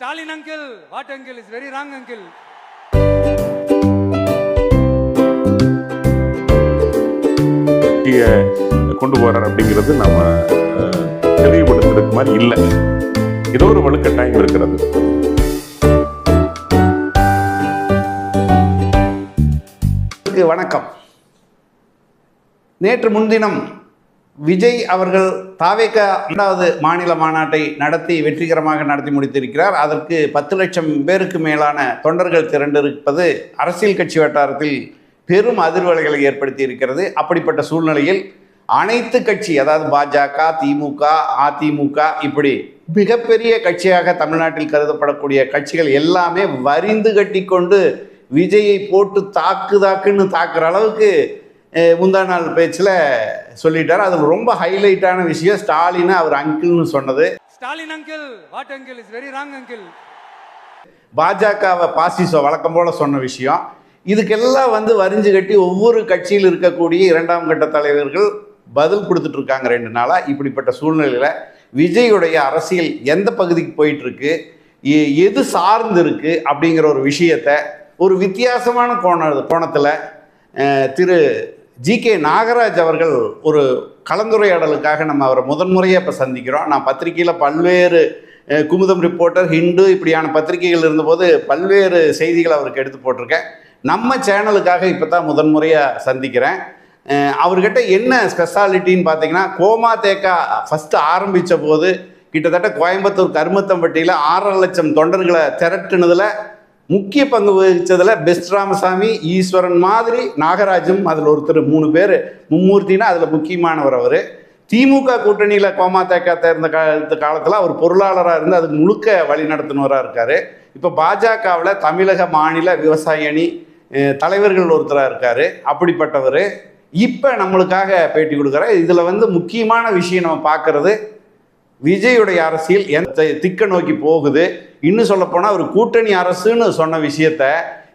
Uncle, what uncle? Is very wrong uncle. கட்சியை கொண்டு போறார் அப்படிங்கிறது நம்ம அஹ், தெளிவுபடுத்துறதுக்கு மாதிரி இல்லை. ஏதோ ஒரு வலுக்கட்டாயம் இருக்கிறது. வணக்கம். நேற்று முன்தினம் விஜய் அவர்கள் தாவேக இரண்டாவது மாநில மாநாட்டை நடத்தி வெற்றிகரமாக நடத்தி முடித்திருக்கிறார். அதற்கு பத்து லட்சம் பேருக்கு மேலான தொண்டர்கள் திரண்டிருப்பது அரசியல் கட்சி வட்டாரத்தில் பெரும் அதிர்வலைகளை ஏற்படுத்தி இருக்கிறது அப்படிப்பட்ட சூழ்நிலையில் அனைத்து கட்சி அதாவது பாஜக திமுக அதிமுக இப்படி மிகப்பெரிய கட்சியாக தமிழ்நாட்டில் கருதப்படக்கூடிய கட்சிகள் எல்லாமே வரிந்து கட்டி கொண்டு விஜயை போட்டு தாக்கு தாக்குன்னு தாக்குற அளவுக்கு முந்தா நாள் பேச்சில் சொல்லிட்டார். அது ரொம்ப ஹைலைட்டான விஷயம். ஸ்டாலினை அவர் அங்கிள்னு சொன்னது. Stalin uncle, what uncle is very wrong uncle. பாஜகவை பாசிசோ வழக்கம் போல சொன்ன விஷயம். இதுக்கெல்லாம் வந்து வரிஞ்சு கட்டி ஒவ்வொரு கட்சியில் இருக்கக்கூடிய இரண்டாம் கட்ட தலைவர்கள் பதில் கொடுத்துட்டு இருக்காங்க ரெண்டு நாளாக இப்படிப்பட்ட சூழ்நிலையில் விஜயுடைய அரசியல் எந்த பகுதிக்கு போயிட்டு இருக்கு எ- எது சார்ந்து இருக்கு அப்படிங்கிற ஒரு விஷயத்த ஒரு வித்தியாசமான கோண கோணத்தில் திரு ஜி கே நாகராஜ் அவர்கள் ஒரு கலந்துரையாடலுக்காக நம்ம அவரை முதன்முறையாக இப்போ சந்திக்கிறோம். நான் பத்திரிகையில் பல்வேறு குமுதம் ரிப்போர்ட்டர் ஹிண்டு இப்படியான பத்திரிகைகள் இருந்தபோது பல்வேறு செய்திகளை அவருக்கு எடுத்து போட்டிருக்கேன். நம்ம சேனலுக்காக இப்போ தான் முதன்முறையாக சந்திக்கிறேன். அவர்கிட்ட என்ன ஸ்பெஷாலிட்டின்னு பார்த்தீங்கன்னா கோமா தேக்கா ஃபஸ்ட்டு ஆரம்பித்த போது கிட்டத்தட்ட கோயம்புத்தூர் கருமத்தம்பட்டியில் ஆறரை லட்சம் தொண்டர்களை திரட்டுனதில் முக்கிய பங்கு வகித்ததில் பெஸ்ட் ராமசாமி ஈஸ்வரன் மாதிரி நாகராஜும் அதில் ஒருத்தர் மூணு பேர். மும்மூர்த்தினா அதில் முக்கியமானவர் அவர். திமுக கூட்டணியில் கோமா தேக்கா தேர்ந்த காலத்து காலத்தில் அவர் பொருளாளராக இருந்து அதுக்கு முழுக்க வழி நடத்தினவராக இருக்கார். இப்போ பாஜகவில் தமிழக மாநில விவசாய அணி தலைவர்கள் ஒருத்தராக இருக்கார். அப்படிப்பட்டவர். இப்போ நம்மளுக்காக பேட்டி கொடுக்குறார். இதில் வந்து முக்கியமான விஷயம் நம்ம பார்க்குறது விஜயுடைய அரசியல் எந்த திக்க நோக்கி போகுது? இன்னும் சொல்ல போனால் ஒரு கூட்டணி அரசுன்னு சொன்ன விஷயத்த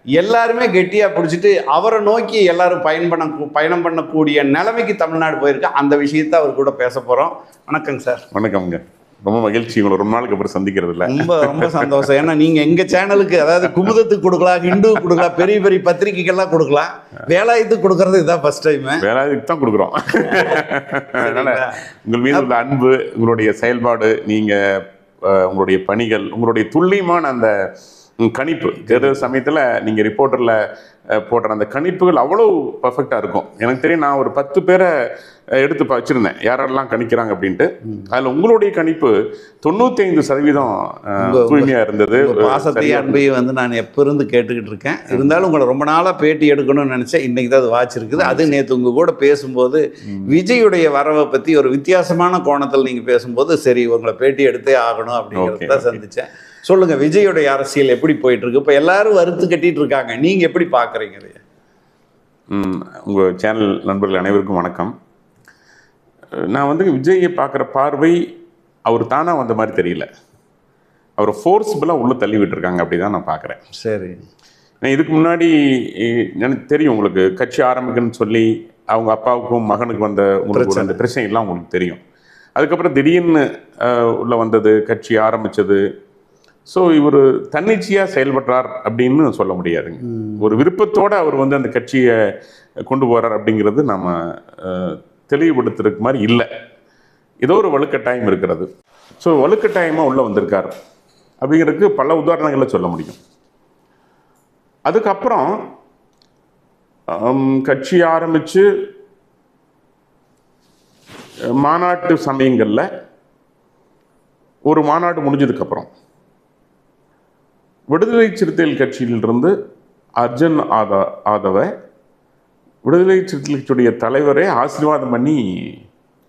எல்லாருமே கெட்டியாக பிடிச்சிட்டு அவரை நோக்கி எல்லாரும் பயன் பண்ண பயணம் பண்ணக்கூடிய நிலைமைக்கு தமிழ்நாடு போயிருக்கு. அந்த விஷயத்த அவர் கூட பேச போகிறோம் வணக்கங்க சார். வணக்கம்ங்க. ரொம்ப மகிழ்ச்சி. உங்களை ரொம்ப நாளுக்கு அப்புறம் சந்திக்கிறது இல்ல ரொம்ப ரொம்ப சந்தோஷம். ஏன்னா நீங்கள் எங்கள் சேனலுக்கு அதாவது குமுதத்துக்கு கொடுக்கலாம் ஹிந்து கொடுக்கலாம் பெரிய பெரிய பத்திரிகைகள்லாம் கொடுக்கலாம். வேலாயுத்துக்கு கொடுக்கறது இதான் ஃபர்ஸ்ட் டைமு வேலாயுதத்துக்கு தான் கொடுக்குறோம். அதனால உங்கள் மீது உள்ள அன்பு உங்களுடைய செயல்பாடு நீங்க உங்களுடைய பணிகள் உங்களுடைய துல்லியமான அந்த கணிப்பு. தேர்தல் சமயத்துல நீங்க ரிப்போர்ட்டர்ல போடுற அந்த கணிப்புகள் அவ்வளவு பர்ஃபெக்டா இருக்கும். எனக்கு தெரியும் நான் ஒரு பத்து பேரை எடுத்து வச்சிருந்தேன். யாரெல்லாம் கணிக்கிறாங்க அப்படின்ட்டு. அதுல உங்களுடைய கணிப்பு தொண்ணூத்தி ஐந்து சதவீதம் அஹ், உங்க- தூய்மையா இருந்தது. பாசத்தையும் சரியா அன்பையும் வந்து நான் எப்போ இருந்து கேட்டுக்கிட்டு இருக்கேன்? இருந்தாலும் உங்களை ரொம்ப நாளாக பேட்டி எடுக்கணும்னு நினச்சேன். இன்னைக்கு தான் அது வாச்சிருக்குது அது நேற்று உங்கள் கூட பேசும்போது விஜயுடைய வரவை பற்றி ஒரு வித்தியாசமான கோணத்தில் நீங்கள் பேசும்போது சரி உங்களை பேட்டி எடுத்தே ஆகணும் அப்படிங்கிறத okay. சந்திச்சேன். சொல்லுங்க விஜயுடைய அரசியல் எப்படி போயிட்டு இருக்கு? இப்போ எல்லாரும் வறுத்து கட்டிட்டு இருக்காங்க. நீங்க எப்படி பாக்குறீங்க? இதை? ம், உங்க சேனல் நண்பர்கள் அனைவருக்கும் வணக்கம். நான் வந்து விஜயை பார்க்குற பார்வை அவர் தானா வந்த மாதிரி தெரியல. அவர் ஃபோர்ஸ்புல்லாக உள்ள தள்ளி விட்டுருக்காங்க அப்படி தான் நான் பார்க்குறேன். சரி. இதுக்கு முன்னாடி எனக்கு தெரியும் உங்களுக்கு கட்சி ஆரம்பிக்கணும்னு சொல்லி அவங்க அப்பாவுக்கும் மகனுக்கு வந்த உங்களுக்கு அந்த பிரச்சனை. எல்லாம் உங்களுக்கு தெரியும். அதுக்கப்புறம் திடீர்னு உள்ள வந்தது கட்சி ஆரம்பிச்சது ஸோ இவர் தன்னிச்சையாக செயல்படுறார் அப்படின்னு சொல்ல முடியாதுங்க. ஒரு விருப்பத்தோட அவர் வந்து அந்த கட்சியை கொண்டு போறார் அப்படிங்கிறது நம்ம தெளிவுபடுத்துறதுக்கு மாதிரி இல்லை. ஏதோ ஒரு வலுக்கட்டாயம் இருக்கிறது. ஸோ வலுக்கட்டாயமாக உள்ள வந்திருக்கார். அப்படிங்கிறதுக்கு பல உதாரணங்களை சொல்ல முடியும். அதுக்கப்புறம் கட்சி ஆரம்பித்து மாநாட்டு சமயங்களில் ஒரு மாநாடு முடிஞ்சதுக்கப்புறம் விடுதலை சிறுத்தைகள் கட்சியிலிருந்து அர்ஜுன் ஆதா ஆதவ விடுதலை சிறுத்தைகள் கட்சியுடைய தலைவரே ஆசீர்வாதம் பண்ணி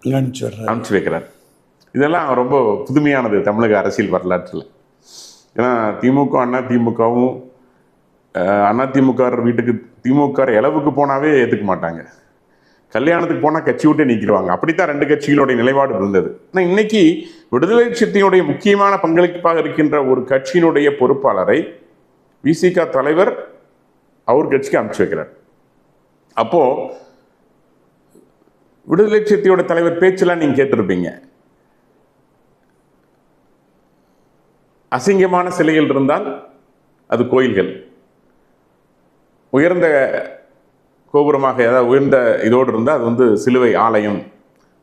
அனுப்பிச்சு வைக்கிறார். இதெல்லாம் ரொம்ப புதுமையானது தமிழக அரசியல் வரலாற்றில். ஏன்னா திமுக அண்ணா திமுகவும் அண்ணா திமுக வீட்டுக்கு திமுக இளவுக்கு போனாவே ஏற்றுக்க மாட்டாங்க. கல்யாணத்துக்கு போனால் கட்சி விட்டு நீக்கிடுவாங்க. அப்படித்தான் ரெண்டு கட்சிகளுடைய நிலைப்பாடு இருந்தது. ஆனால் இன்னைக்கு விடுதலை சிறுத்தையுடைய முக்கியமான பங்களிப்பாக இருக்கின்ற ஒரு கட்சியினுடைய பொறுப்பாளரை விசிக தலைவர் அவர் கட்சிக்கு அனுப்பிச்சு வைக்கிறார். அப்போ விடுதலை சிறுத்தையோட தலைவர் பேச்செல்லாம் நீங்க கேட்டிருப்பீங்க. அசிங்கமான சிலைகள் இருந்தால் அது கோயில்கள். உயர்ந்த கோபுரமாக ஏதாவது உயர்ந்த இதோடு இருந்தால் அது வந்து சிலுவை ஆலயம்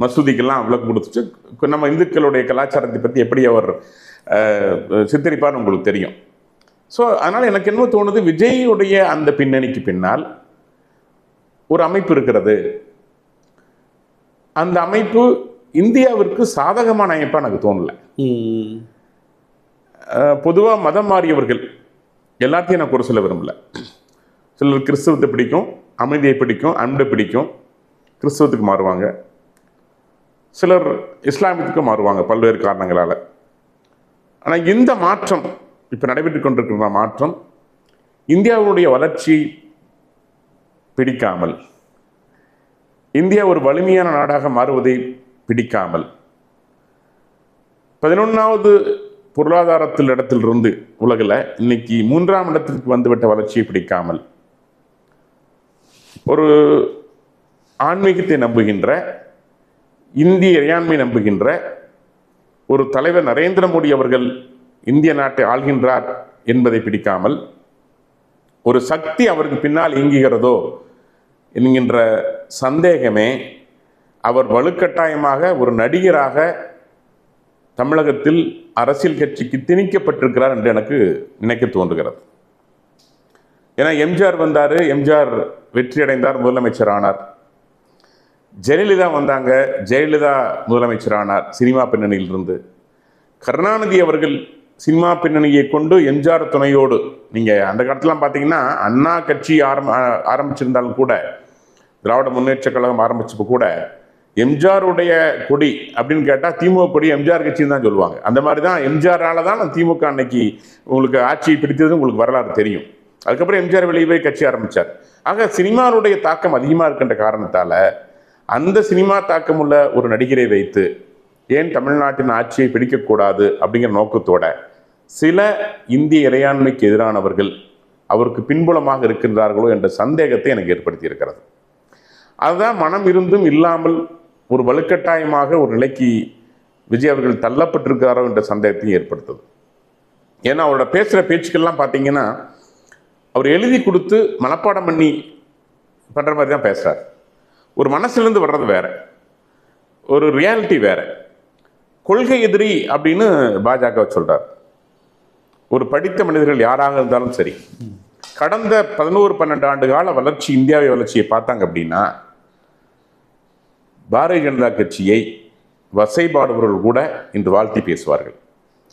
மசூதிக்கெல்லாம் விளக்கு கொடுத்துட்டு நம்ம இந்துக்களுடைய கலாச்சாரத்தை பற்றி எப்படி அவர் சித்தரிப்பார்னு உங்களுக்கு தெரியும். ஸோ அதனால் எனக்கு என்ன தோணுது விஜயுடைய அந்த பின்னணிக்கு பின்னால் ஒரு அமைப்பு இருக்கிறது. அந்த அமைப்பு இந்தியாவிற்கு சாதகமான அமைப்பாக எனக்கு தோணலை. பொதுவாக மதம் மாறியவர்கள் எல்லாத்தையும் நான் குறை சொல்ல விரும்பல. சிலர் கிறிஸ்தவத்தை பிடிக்கும் அமைதியை பிடிக்கும் அன்பை பிடிக்கும். கிறிஸ்தவத்துக்கு மாறுவாங்க. சிலர் இஸ்லாமியத்துக்கு மாறுவாங்க பல்வேறு காரணங்களால். ஆனால் இந்த மாற்றம் இப்போ நடைபெற்று கொண்டிருக்கிற மாற்றம் இந்தியாவுடைய வளர்ச்சி பிடிக்காமல் இந்தியா ஒரு வலிமையான நாடாக மாறுவதை பிடிக்காமல் பதினொன்றாவது பொருளாதாரத்தில் இடத்திலிருந்து உலகில் இன்னைக்கு மூன்றாம் இடத்திற்கு வந்துவிட்ட வளர்ச்சியை பிடிக்காமல் ஒரு ஆன்மீகத்தை நம்புகின்ற இந்திய இறையாண்மை நம்புகின்ற ஒரு தலைவர் நரேந்திர மோடி அவர்கள் இந்திய நாட்டை ஆள்கின்றார் என்பதை பிடிக்காமல் ஒரு சக்தி அவருக்கு பின்னால் இயங்குகிறதோ என்கின்ற சந்தேகமே அவர் வலுக்கட்டாயமாக ஒரு நடிகராக தமிழகத்தில் அரசியல் கட்சிக்கு திணிக்கப்பட்டிருக்கிறார் என்று எனக்கு நினைக்க தோன்றுகிறது. ஏன்னா எம்ஜிஆர் வந்தார் எம்ஜிஆர் வெற்றி அடைந்தார் முதலமைச்சர் ஆனார் ஜெயலலிதா வந்தாங்க ஜெயலலிதா முதலமைச்சர் ஆனார் சினிமா பின்னணியிலிருந்து. கருணாநிதி அவர்கள் சினிமா பின்னணியை கொண்டு எம்ஜிஆர் துணையோடு நீங்கள் அந்த காலத்துலாம் பார்த்தீங்கன்னா அண்ணா கட்சி ஆரம்ப ஆரம்பிச்சிருந்தாலும் கூட திராவிட முன்னேற்ற கழகம் ஆரம்பிச்சப்போ கூட எம்ஜிஆருடைய கொடி அப்படின்னு கேட்டால் திமுக கொடி எம்ஜிஆர் கட்சின்னு தான் சொல்லுவாங்க. அந்த மாதிரி தான் எம்ஜிஆரால் தான் திமுக அன்னைக்கு உங்களுக்கு ஆட்சியை பிடித்தது உங்களுக்கு வரலாறு தெரியும். அதுக்கப்புறம் எம்ஜிஆர் வெளியே போய் கட்சி ஆரம்பித்தார் ஆக சினிமாவுடைய தாக்கம் அதிகமாக இருக்கின்ற காரணத்தால் அந்த சினிமா தாக்கமுள்ள ஒரு நடிகரை வைத்து ஏன் தமிழ்நாட்டின் ஆட்சியை பிடிக்கக்கூடாது அப்படிங்கிற நோக்கத்தோட சில இந்திய இறையாண்மைக்கு எதிரானவர்கள் அவருக்கு பின்புலமாக இருக்கின்றார்களோ என்ற சந்தேகத்தை எனக்கு ஏற்படுத்தி இருக்கிறது அதுதான் மனம் இருந்தும் இல்லாமல் ஒரு வலுக்கட்டாயமாக ஒரு நிலைக்கு விஜய் அவர்கள் தள்ளப்பட்டிருக்கிறாரோ என்ற சந்தேகத்தையும் ஏற்படுத்துது. ஏன்னா அவரோட பேசுகிற பேச்சுக்கள்லாம் பார்த்தீங்கன்னா அவர் எழுதி கொடுத்து மனப்பாடம் பண்ணி பண்ணுற மாதிரி தான் பேசுகிறார் ஒரு மனசுலேருந்து வர்றது வேற. ஒரு ரியாலிட்டி வேறு. கொள்கை எதிரி அப்படின்னு பாஜக சொல்கிறார் ஒரு படித்த மனிதர்கள் யாராக இருந்தாலும் சரி கடந்த பதினோரு பன்னெண்டு ஆண்டு கால வளர்ச்சி இந்தியாவை வளர்ச்சியை பார்த்தாங்க அப்படின்னா பாரதிய ஜனதா கட்சியை வசைபாடுபவர்கள் கூட இன்று வாழ்த்தி பேசுவார்கள்.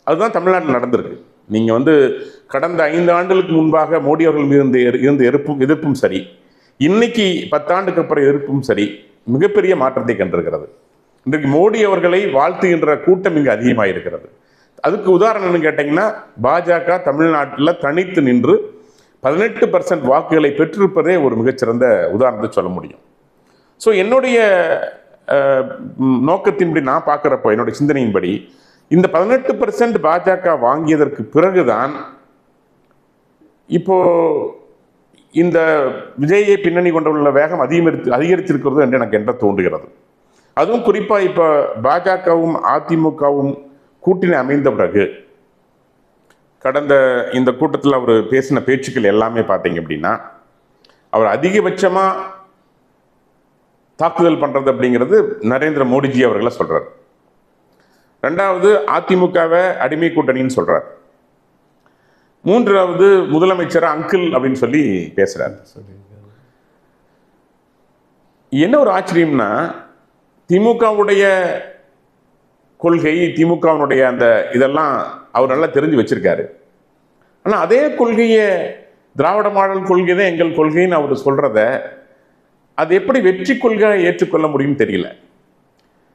அதுதான் தமிழ்நாட்டில் நடந்திருக்கு. நீங்கள் வந்து கடந்த ஐந்து ஆண்டுகளுக்கு முன்பாக மோடி அவர்கள் மீது இருந்த இருந்த எதிர்ப்பும் எதிர்ப்பும் சரி இன்னைக்கு பத்தாண்டுக்கு அப்புறம் எதிர்ப்பும் சரி மிகப்பெரிய மாற்றத்தை கண்டிருக்கிறது. இன்றைக்கு மோடி அவர்களை வாழ்த்துகின்ற கூட்டம் இங்கு அதிகமாக இருக்கிறது. அதுக்கு உதாரணம் என்னன்னு கேட்டிங்கன்னா பாஜக தமிழ்நாட்டில் தனித்து நின்று பதினெட்டு பர்சன்ட் வாக்குகளை பெற்றிருப்பதே ஒரு மிகச்சிறந்த உதாரணத்தை சொல்ல முடியும். ஸோ என்னுடைய நோக்கத்தின்படி நான் பார்க்குறப்போ என்னுடைய சிந்தனையின்படி இந்த பதினெட்டு பர்சன்ட் பாஜக வாங்கியதற்கு பிறகுதான் இப்போ இந்த விஜயை பின்னணி கொண்டுள்ள வேகம் அதிகரித்து அதிகரித்திருக்கிறது என்று எனக்கு என்ன தோன்றுகிறது. அதுவும் குறிப்பாக இப்போ பாஜகவும் அதிமுகவும் கூட்டணி அமைந்த பிறகு கடந்த இந்த கூட்டத்தில் அவர் பேசின பேச்சுக்கள் எல்லாமே பார்த்தீங்க அப்படின்னா அவர் அதிகபட்சமாக தாக்குதல் பண்ணுறது அப்படிங்கிறது நரேந்திர மோடிஜி அவர்களை சொல்கிறார் ரெண்டாவது அதிமுகவை அடிமை கூட்டணின்னு சொல்கிறார் மூன்றாவது முதலமைச்சர் அங்கிள் அப்படின்னு சொல்லி பேசுறார். என்ன ஒரு ஆச்சரியம்னா திமுகவுடைய கொள்கை திமுகவினுடைய அந்த இதெல்லாம் அவர் நல்லா தெரிஞ்சு வச்சிருக்காரு. ஆனால் அதே கொள்கையை திராவிட மாடல் கொள்கை தான் எங்கள் கொள்கைன்னு அவர் சொல்றத அது எப்படி வெற்றி கொள்கை ஏற்றுக்கொள்ள முடியும்னு தெரியல.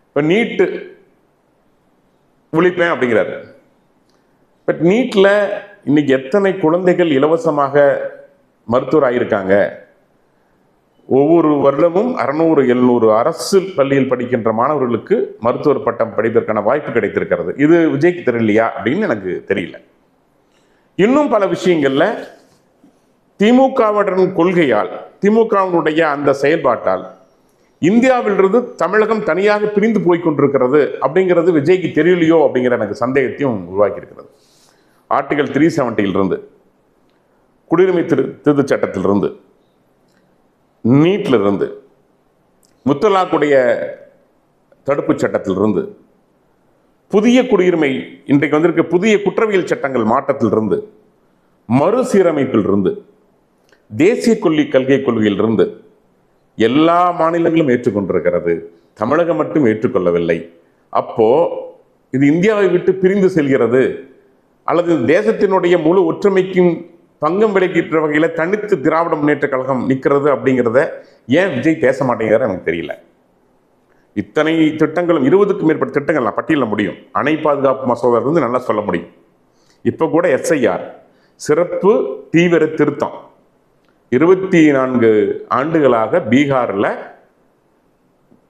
இப்போ நீட்டு ஒழிப்பேன் அப்படிங்கிறாரு. பட் நீட்டில் இன்னைக்கு எத்தனை குழந்தைகள் இலவசமாக மருத்துவர் ஆகியிருக்காங்க ஒவ்வொரு வருடமும் அறநூறு எழுநூறு அரசு பள்ளியில் படிக்கின்ற மாணவர்களுக்கு மருத்துவர் பட்டம் படிப்பதற்கான வாய்ப்பு கிடைத்திருக்கிறது. இது விஜய்க்கு தெரியலையா அப்படின்னு எனக்கு தெரியல. இன்னும் பல விஷயங்களில் திமுகவுடன் கொள்கையால் திமுகவினுடைய அந்த செயல்பாட்டால் இந்தியாவிலிருந்து தமிழகம் தனியாக பிரிந்து போய் கொண்டிருக்கிறது அப்படிங்கிறது விஜய்க்கு தெரியலையோ அப்படிங்கிற எனக்கு சந்தேகத்தையும் உருவாக்கியிருக்கிறது. ஆர்டிகல் த்ரீ செவன்ட்டியிலிருந்து குடியுரிமை திரு திருத்தச் சட்டத்திலிருந்து நீட்டிலிருந்து முத்தலாக்குடைய தடுப்புச் சட்டத்திலிருந்து புதிய குடியுரிமை இன்றைக்கு வந்திருக்க புதிய குற்றவியல் சட்டங்கள் மாற்றத்திலிருந்து மறுசீரமைப்பிலிருந்து தேசிய கொல்லி கல்கை கொள்கையிலிருந்து எல்லா மாநிலங்களும் ஏற்றுக்கொண்டிருக்கிறது. தமிழகம் மட்டும் ஏற்றுக்கொள்ளவில்லை. அப்போ இது இந்தியாவை விட்டு பிரிந்து செல்கிறது. அல்லது தேசத்தினுடைய முழு ஒற்றுமைக்கும் பங்கம் விளைக்கின்ற வகையில் தனித்து திராவிட முன்னேற்ற கழகம் நிற்கிறது அப்படிங்கிறத ஏன் விஜய் பேச மாட்டேங்கிறார் எனக்கு தெரியல. இத்தனை திட்டங்களும் இருபதுக்கும் மேற்பட்ட திட்டங்கள் நான் பட்டியலிட முடியும். அணை பாதுகாப்பு மசோதாவிலிருந்து நல்லா சொல்ல முடியும். இப்போ கூட எஸ்ஐஆர் சிறப்பு தீவிர திருத்தம். இருபத்தி நான்கு ஆண்டுகளாக பீகாரில்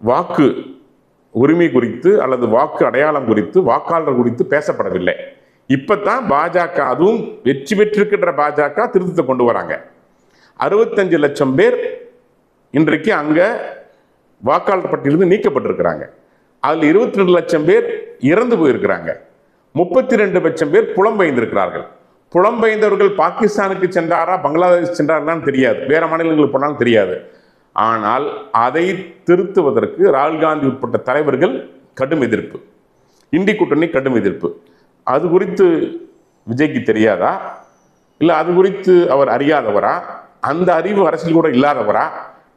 வாக்கு உரிமை குறித்து அல்லது வாக்கு அடையாளம் குறித்து வாக்காளர் குறித்து பேசப்படவில்லை. இப்பத்தான் பாஜக அதுவும் வெற்றி பெற்றிருக்கின்ற பாஜக திருத்தத்தை கொண்டு வராங்க. அறுபத்தஞ்சு லட்சம் பேர் இன்றைக்கு அங்க வாக்காளர் பட்டியலிருந்து நீக்கப்பட்டிருக்கிறாங்க. அதில் இருபத்தி ரெண்டு லட்சம் பேர் இறந்து போயிருக்கிறாங்க. முப்பத்தி ரெண்டு லட்சம் பேர் புலம்பெயர்ந்திருக்கிறார்கள் புலம்பெயர்ந்தவர்கள் பாகிஸ்தானுக்கு சென்றாரா பங்களாதேஷ் சென்றார்களான்னு தெரியாது. வேற மாநிலங்களுக்கு போனாலும் தெரியாது. ஆனால் அதை திருத்துவதற்கு ராகுல் காந்தி உட்பட்ட தலைவர்கள் கடும் எதிர்ப்பு. இந்தி கூட்டணி கடும் எதிர்ப்பு. அது குறித்து விஜய்க்கு தெரியாதா? இல்லை அது குறித்து அவர் அறியாதவரா? அந்த அறிவு அரசியல் கூட இல்லாதவரா?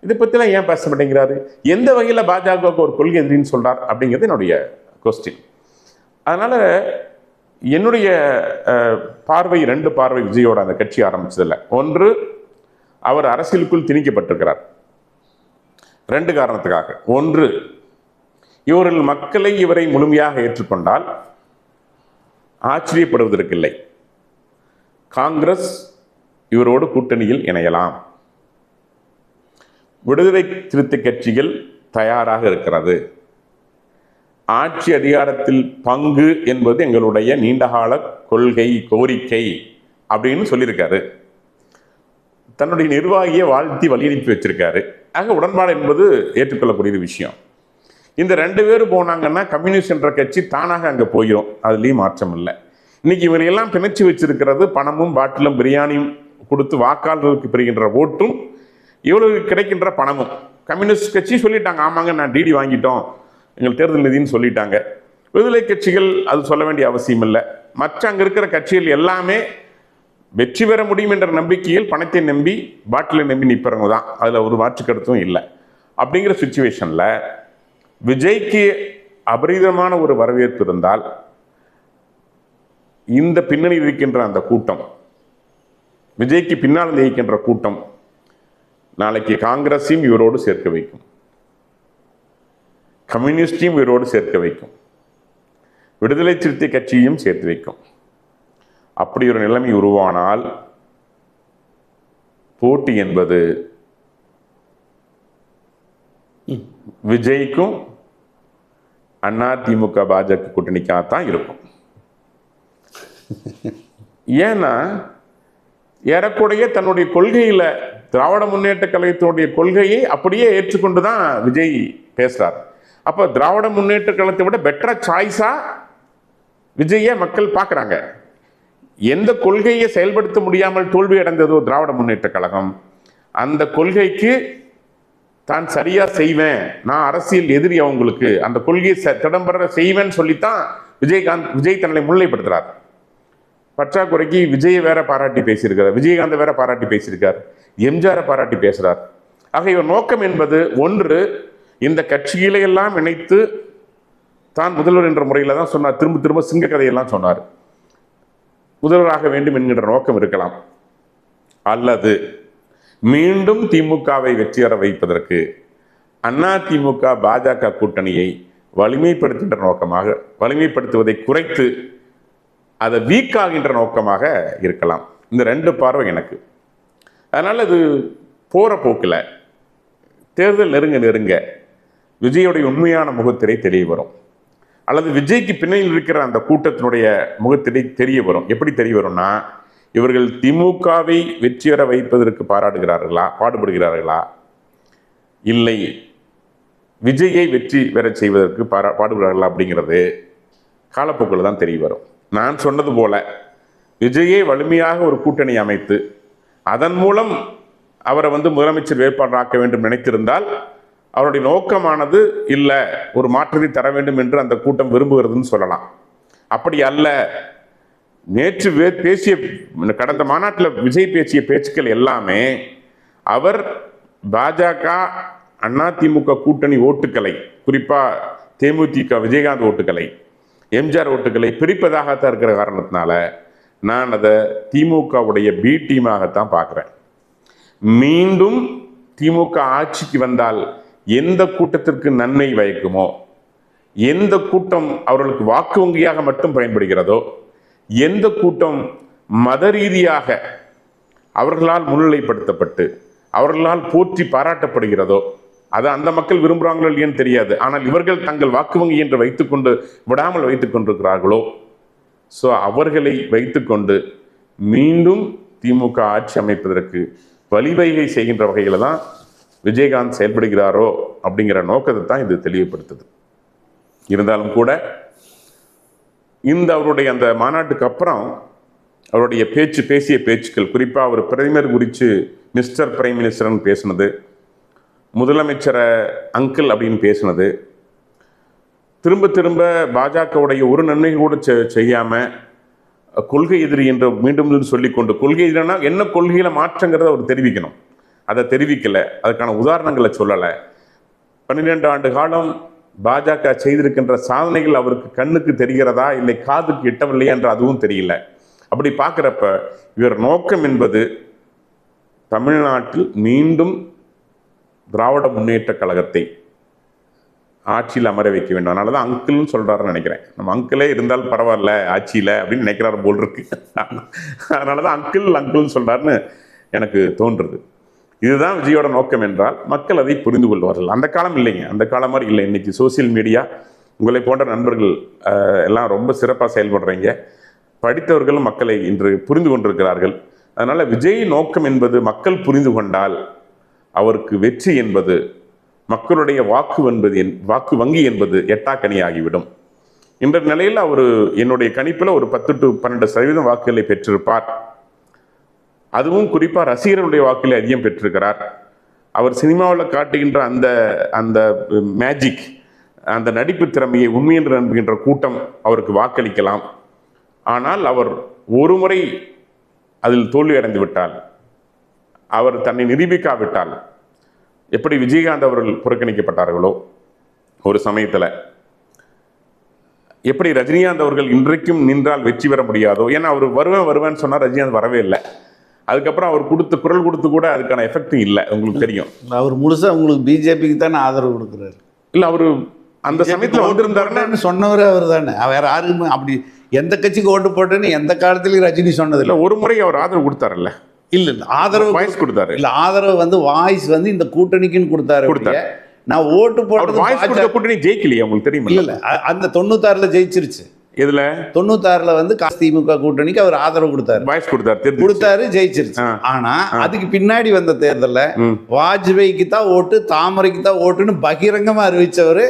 இதை பற்றிலாம் ஏன் பேச மாட்டேங்கிறாரு? எந்த வகையில் பாஜகவுக்கு ஒரு கொள்கை எதிரின்னு சொல்கிறார் அப்படிங்கிறது என்னுடைய கொஸ்டின் அதனால் என்னுடைய பார்வை ரெண்டு பார்வை விஜயோட அந்த கட்சி ஆரம்பிச்சதில்ல. ஒன்று அவர் அரசியலுக்குள் திணிக்கப்பட்டிருக்கிறார். ரெண்டு காரணத்துக்காக. ஒன்று இவர்கள் மக்களை இவரை முழுமையாக ஏற்றுக்கொண்டால் ஆச்சரியப்படுவதற்கில்லை. காங்கிரஸ் இவரோடு கூட்டணியில் இணையலாம். விடுதலை சிறுத்தை கட்சிகள் தயாராக இருக்கிறது. ஆட்சி அதிகாரத்தில் பங்கு என்பது எங்களுடைய நீண்டகால கொள்கை கோரிக்கை அப்படின்னு சொல்லியிருக்காரு. தன்னுடைய நிர்வாகியை வாழ்த்தி வழியனுப்பி வச்சிருக்காரு. ஆக உடன்பாடு என்பது ஏற்றுக்கொள்ளக்கூடிய விஷயம். இந்த ரெண்டு பேர் போனாங்கன்னா கம்யூனிஸ்ட் என்ற கட்சி தானாக அங்கே போயிடும் அதுலேயும் மாற்றம் இல்லை. இன்னைக்கு இவரையெல்லாம் பிணைச்சி வச்சிருக்கிறது பணமும் பாட்டிலும் பிரியாணியும் கொடுத்து வாக்காளர்களுக்கு பெறுகின்ற ஓட்டும் இவ்வளவு கிடைக்கின்ற பணமும். கம்யூனிஸ்ட் கட்சி சொல்லிட்டாங்க ஆமாங்க நான் டிடி வாங்கிட்டோம். எங்கள் தேர்தல் நிதின்னு சொல்லிட்டாங்க. விடுதலை கட்சிகள் அது சொல்ல வேண்டிய அவசியம் இல்லை. மற்ற அங்கே இருக்கிற கட்சிகள் எல்லாமே வெற்றி பெற முடியும் என்ற நம்பிக்கையில் பணத்தை நம்பி பாட்டிலை நம்பி நிற்பறவங்க தான். அதில் ஒரு மாற்று கருத்தும் இல்லை. அப்படிங்கிற சுச்சுவேஷனில் விஜய்க்கு அபரிதமான ஒரு வரவேற்பு இருந்தால் இந்த பின்னணி இருக்கின்ற அந்த கூட்டம் விஜய்க்கு பின்னால் இருக்கின்ற கூட்டம் நாளைக்கு காங்கிரஸையும் இவரோடு சேர்க்க வைக்கும். கம்யூனிஸ்டையும் உயிரோடு சேர்க்க வைக்கும். விடுதலை சிறுத்தை கட்சியையும் சேர்த்து வைக்கும். அப்படி ஒரு நிலைமை உருவானால் போட்டி என்பது விஜய்க்கும் அதிமுக பாஜக கூட்டணிக்காகத்தான் இருக்கும். ஏன்னா ஏறக்குறைய தன்னுடைய கொள்கையில் திராவிட முன்னேற்ற கழகத்தினுடைய கொள்கையை அப்படியே ஏற்றுக்கொண்டு தான் விஜய் பேசுகிறார் அப்போ திராவிட முன்னேற்ற கழகத்தை விட பெட்டராக சாய்ஸாக விஜயை மக்கள் பார்க்குறாங்க. எந்த கொள்கையை செயல்படுத்த முடியாமல் தோல்வி அடைந்ததோ திராவிட முன்னேற்ற கழகம். அந்த கொள்கைக்கு தான் சரியாக செய்வேன். நான் அரசியல் எதிரி அவங்களுக்கு அந்த கொள்கையை ச- திடம்பெற செய்வேன்னு சொல்லித்தான் விஜயகாந்த் விஜய் தன்னை முன்னிலைப்படுத்துகிறார் பற்றாக்குறைக்கு விஜயை வேற பாராட்டி பேசியிருக்கார். விஜயகாந்த் வேற பாராட்டி பேசியிருக்கார். எம்ஜிஆரை பாராட்டி பேசுகிறார் ஆக இவர் நோக்கம் என்பது ஒன்று இந்த கட்சியிலையெல்லாம் எல்லாம் இணைத்து தான் முதல்வர் என்ற முறையில் தான் சொன்னார். திரும்ப திரும்ப சிங்க கதையெல்லாம் சொன்னார். முதல்வராக வேண்டும் என்கின்ற நோக்கம் இருக்கலாம். அல்லது மீண்டும் திமுகவை வெற்றி வைப்பதற்கு அண்ணா திமுக பாஜக கூட்டணியை வலிமைப்படுத்துகின்ற நோக்கமாக வலிமைப்படுத்துவதை குறைத்து அதை வீக்காகின்ற நோக்கமாக இருக்கலாம். இந்த ரெண்டு பார்வை எனக்கு. அதனால் அது போகிற போக்கில். தேர்தல் நெருங்க நெருங்க விஜயோடைய உண்மையான முகத்திரை தெரிய வரும். அல்லது விஜய்க்கு பின்னணியில் இருக்கிற அந்த கூட்டத்தினுடைய முகத்திரை தெரிய வரும். எப்படி தெரிய வரும்னா இவர்கள் திமுகவை வெற்றி பெற வைப்பதற்கு பாராட்டுகிறார்களா பாடுபடுகிறார்களா? இல்லை விஜயை வெற்றி பெற செய்வதற்கு பாரா பாடுபடுகிறார்களா அப்படிங்கிறது காலப்போக்கில் தான் தெரிய வரும். நான் சொன்னது போல விஜயை வலிமையாக ஒரு கூட்டணி அமைத்து அதன் மூலம் அவரை வந்து முதலமைச்சர் வேட்பாளராக்க வேண்டும் நினைத்திருந்தால் அவருடைய நோக்கமானது இல்லை ஒரு மாற்றத்தை தர வேண்டும் என்று அந்த கூட்டம் விரும்புகிறதுன்னு சொல்லலாம். அப்படி அல்ல நேற்று வே- பேசிய கடந்த மாநாட்டில் விஜய் பேசிய பேச்சுக்கள் எல்லாமே அவர் பாஜக அதிமுக கூட்டணி ஓட்டுக்களை குறிப்பாக தேமுதிக விஜயகாந்த் ஓட்டுக்களை எம்ஜிஆர் ஓட்டுக்களை பிரிப்பதாகத்தான் இருக்கிற காரணத்தினால நான் அதை திமுகவுடைய பி டீமாகத்தான் பார்க்குறேன். மீண்டும் திமுக ஆட்சிக்கு வந்தால் எந்த கூட்டத்திற்கு நன்மை பயக்குமோ எந்த கூட்டம் அவர்களுக்கு வாக்கு வங்கியாக மட்டும் பயன்படுகிறதோ எந்த கூட்டம் மத ரீதியாக அவர்களால் முன்னிலைப்படுத்தப்பட்டு அவர்களால் போற்றி பாராட்டப்படுகிறதோ அதை அந்த மக்கள் விரும்புகிறாங்களோ இல்லையான்னு தெரியாது. ஆனால் இவர்கள் தங்கள் வாக்கு வங்கி என்று வைத்துக்கொண்டு விடாமல் வைத்துக் கொண்டிருக்கிறார்களோ ஸோ அவர்களை வைத்துக்கொண்டு மீண்டும் திமுக ஆட்சி அமைப்பதற்கு வழிவகை செய்கின்ற வகையில் தான் விஜயகாந்த் செயல்படுகிறாரோ அப்படிங்கிற நோக்கத்தை தான் இது தெளிவுபடுத்துது. இருந்தாலும் கூட இந்த அவருடைய அந்த மாநாட்டுக்கு அப்புறம் அவருடைய பேச்சு பேசிய பேச்சுக்கள் குறிப்பாக அவர் பிரதமர் குறித்து மிஸ்டர் பிரைம் மினிஸ்டர்னு பேசினது முதலமைச்சரை அங்கிள் அப்படின்னு பேசினது திரும்ப திரும்ப பாஜகவுடைய ஒரு நன்மை கூட செ- செய்யாமல் கொள்கை எதிரி என்று மீண்டும் சொல்லி கொண்டு கொள்கை எதிரினா என்ன கொள்கையில் மாற்றங்கிறத அவர் தெரிவிக்கணும். அதை தெரிவிக்கலை. அதுக்கான உதாரணங்களை சொல்லலை. பன்னிரெண்டு ஆண்டு காலம் பாஜக செய்திருக்கின்ற சாதனைகள் அவருக்கு கண்ணுக்கு தெரிகிறதா இல்லை காதுக்கு எட்டவில்லையா என்று அதுவும் தெரியல. அப்படி பார்க்குறப்ப இவர் நோக்கம் என்பது தமிழ்நாட்டில் மீண்டும் திராவிட முன்னேற்ற கழகத்தை ஆட்சியில் அமர வைக்க வேண்டும். அதனால தான் அங்கிள்னு சொல்கிறாருன்னு நினைக்கிறேன். நம்ம அங்கிளே இருந்தால் பரவாயில்ல ஆட்சியில் அப்படின்னு நினைக்கிறாரு போல் இருக்கு. அதனால தான் அங்கிள் அங்கிள்னு சொல்கிறாருன்னு எனக்கு தோன்றுறது இதுதான் விஜயோட நோக்கம் என்றால் மக்கள் அதை புரிந்து கொள்வார்கள். அந்த காலம் இல்லைங்க. அந்த காலம் மாதிரி இல்லை. இன்னைக்கு சோசியல் மீடியா உங்களை போன்ற நண்பர்கள் எல்லாம் ரொம்ப சிறப்பாக செயல்படுறீங்க. படித்தவர்களும் மக்களை இன்று புரிந்து கொண்டிருக்கிறார்கள். அதனால் விஜய் நோக்கம் என்பது மக்கள் புரிந்து கொண்டால் அவருக்கு வெற்றி என்பது மக்களுடைய வாக்கு என்பது என்- வாக்கு வங்கி என்பது எட்டாக்கனி ஆகிவிடும் இன்ற நிலையில் அவர் என்னுடைய கணிப்பில் ஒரு பத்து டு பன்னெண்டு சதவீதம் வாக்குகளை பெற்றிருப்பார். அதுவும் குறிப்பாக ரசிகர்களுடைய வாக்கில் அதிகம் பெற்றிருக்கிறார். அவர் சினிமாவில் காட்டுகின்ற அந்த அந்த மேஜிக் அந்த நடிப்பு திறமையை உண்மை என்று நம்புகின்ற கூட்டம் அவருக்கு வாக்களிக்கலாம். ஆனால் அவர் ஒரு முறை அதில் தோல்வி அடைந்து விட்டால் அவர் தன்னை நிரூபிக்காவிட்டால் எப்படி விஜயகாந்த் அவர்கள் புறக்கணிக்கப்பட்டார்களோ ஒரு சமயத்தில் எப்படி ரஜினிகாந்த் அவர்கள் இன்றைக்கும் நின்றால் வெற்றி பெற முடியாதோ ஏன்னா அவர் வருவேன் வருவேன்னு சொன்னால் ரஜினிகாந்த் வரவே இல்லை. அதுக்கப்புறம் அவர் கொடுத்த குரல் கொடுத்து கூட அதுக்கான எஃபெக்டும் இல்லை உங்களுக்கு தெரியும். அவர் முழுசா உங்களுக்கு பிஜேபிக்கு தானே ஆதரவு கொடுக்குறாரு. இல்லை அவர் அந்த சமயத்தில் வந்திருந்தாருன்னா சொன்னவர் அவர் தானே. வேற யாருக்குமே அப்படி எந்த கட்சிக்கு ஓட்டு போட்டேன்னு எந்த காலத்துலயும் ரஜினி சொன்னதில்லை இல்லை. ஒரு முறை அவர் ஆதரவு கொடுத்தாருல்ல. இல்ல இல்ல ஆதரவு வாய்ஸ் கொடுத்தாரு. இல்ல ஆதரவு வந்து வாய்ஸ் வந்து இந்த கூட்டணிக்குன்னு கொடுத்தாரு கொடுத்தாரு. நான் ஓட்டு போட்டது வாய்ஸ் கொடுத்த கூட்டணி ஜெயிக்கலையே உங்களுக்கு தெரியுமா இல்ல அந்த தொண்ணூத்தாறுல ஜெயிச்சிருச்சு. இதுல தொண்ணூத்தாறுல வந்து திமுக கூட்டணிக்கு அவர் ஆதரவு கொடுத்தாரு. வாய்ஸ் கொடுத்தாரு கொடுத்தாரு ஜெயிச்சிருச்சு. ஆனா அதுக்கு பின்னாடி வந்த தேர்தல்ல. வாஜ்பாய்க்கு தான் ஓட்டு தாமரைக்கு தான் ஓட்டுன்னு பகிரங்கமா அறிவிச்சவரு.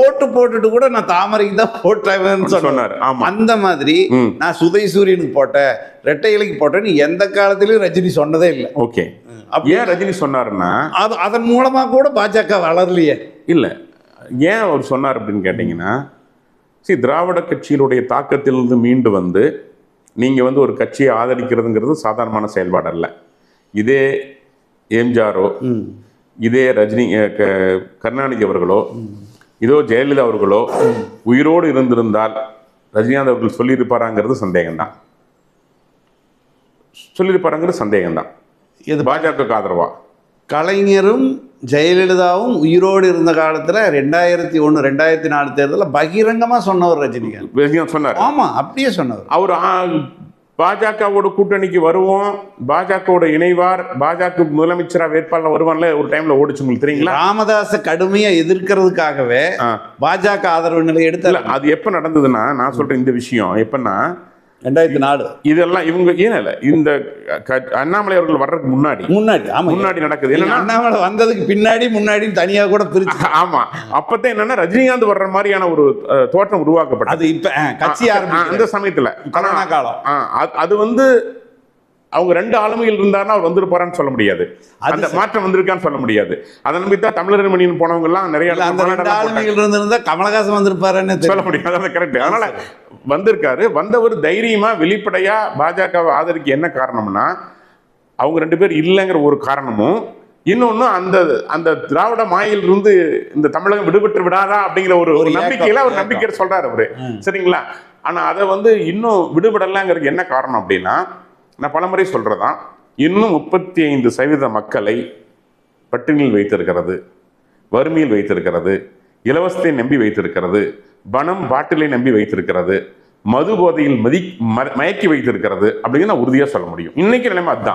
ஓட்டு போட்டுட்டு கூட நான் தாமரைக்கு தான் போட்டேன்னு சொன்னார். அந்த மாதிரி. நான் சுதை சூரியனுக்கு போட்டேன் ரெட்டை இலைக்கு போட்டேன்னு எந்த காலத்திலயும் ரஜினி சொன்னதே இல்லை. ஓகே. அப்ப ஏன் ரஜினி சொன்னாருன்னா? அது அதன் மூலமா கூட பாஜக வளரலையே. இல்ல. ஏன் அவர் சொன்னார் அப்படின்னு கேட்டிங்கன்னா சரி திராவிட கட்சியினுடைய தாக்கத்திலிருந்து மீண்டு வந்து நீங்க வந்து ஒரு கட்சியை ஆதரிக்கிறதுங்கிறது சாதாரணமான செயல்பாடு அல்ல. இதே எம்ஜிஆரோ இதே ரஜினி கருணாநிதி அவர்களோ இதோ ஜெயலலிதா அவர்களோ உயிரோடு இருந்திருந்தால் ரஜினிகாந்த் அவர்கள் சொல்லியிருப்பாராங்கிறது சந்தேகம்தான். சொல்லியிருப்பாராங்கிறது சந்தேகம்தான். இது பாஜகவுக்கு ஆதரவா? கலைஞரும் ஜெயலலிதாவும் உயிரோடு இருந்த காலத்துல ரெண்டாயிரத்தி ஒண்ணு ரெண்டாயிரத்தி நாலு தேர்தலில் பகிரங்கமா சொன்னவர் ரஜினிகாந்த். சொன்னார். ஆமா அப்படியே சொன்னவர். அவர் பாஜகவோட கூட்டணிக்கு வருவோம் பாஜகவோட இணைவார் பாஜக முதலமைச்சரா வேட்பாளர் வருவான்ல ஒரு டைம்ல ஓடிச்சு உங்களுக்கு தெரியுங்களா? ராமதாஸ கடுமையா எதிர்க்கிறதுக்காகவே. பாஜக ஆதரவு நிலை இல்ல எடுத்தார் அது எப்ப நடந்ததுன்னா நான் சொல்றேன் இந்த விஷயம் எப்பன்னா ரெண்டாயிரத்தி நாலு. இதெல்லாம் இவங்க ஏன் இல்ல இந்த அண்ணாமலை அவர்கள் வர்றதுக்கு முன்னாடி. முன்னாடி ஆமா. முன்னாடி நடக்குது. என்னன்னா அண்ணாமலை வந்ததுக்கு பின்னாடி முன்னாடி தனியா கூட பிரிச்சு. ஆமா. அப்பதான் என்னன்னா ரஜினிகாந்த் வர்ற மாதிரியான ஒரு தோற்றம் உருவாக்கப்பட்டது. அது இப்ப கட்சி அந்த சமயத்துல. கொரோனா காலம். அது வந்து அவங்க ரெண்டு ஆளுமைகள் இருந்தாருன்னா அவர் வந்துருப்பாரான்னு சொல்ல முடியாது அந்த. மாற்றம் வந்திருக்கான்னு சொல்ல முடியாது அதை நம்பி தான் தமிழர் மணியின் போனவங்க எல்லாம் நிறைய. ஆளுமைகள் இருந்திருந்தா கமலஹாசன் வந்திருப்பாருன்னு சொல்ல முடியும் அதான் கரெக்ட் அதனால வந்திருக்காரு வந்தவர் தைரியமா வெளிப்படையா பாஜகவை ஆதரிக்க என்ன காரணம்னா அவங்க ரெண்டு பேர் இல்லைங்கிற ஒரு காரணமும் இன்னொன்னு அந்த அந்த திராவிட மாயில் இருந்து இந்த தமிழகம் விடுபட்டு விடாதா அப்படிங்கிற ஒரு ஒரு ஒரு நம்பிக்கையில அவர் ஏக்கம். நம்பிக்கை சொல்றாரு அவரு. சரிங்களா ஆனா அதை வந்து இன்னும் விடுபடலாங்கிறதுக்கு என்ன காரணம் அப்படின்னா நான் பலமுறை சொல்றதான் இன்னும் முப்பத்தி ஐந்து சதவீத மக்களை பட்டினியில் வைத்திருக்கிறது வறுமையில் வைத்திருக்கிறது இலவசத்தை நம்பி வைத்திருக்கிறது பணம் பாட்டிலை நம்பி வைத்திருக்கிறது மது போதையில் மதி மயக்கி வைத்திருக்கிறது அப்படிங்கிறது நான் உறுதியாக சொல்ல முடியும். இன்னைக்கு நிலைமை அதுதான்.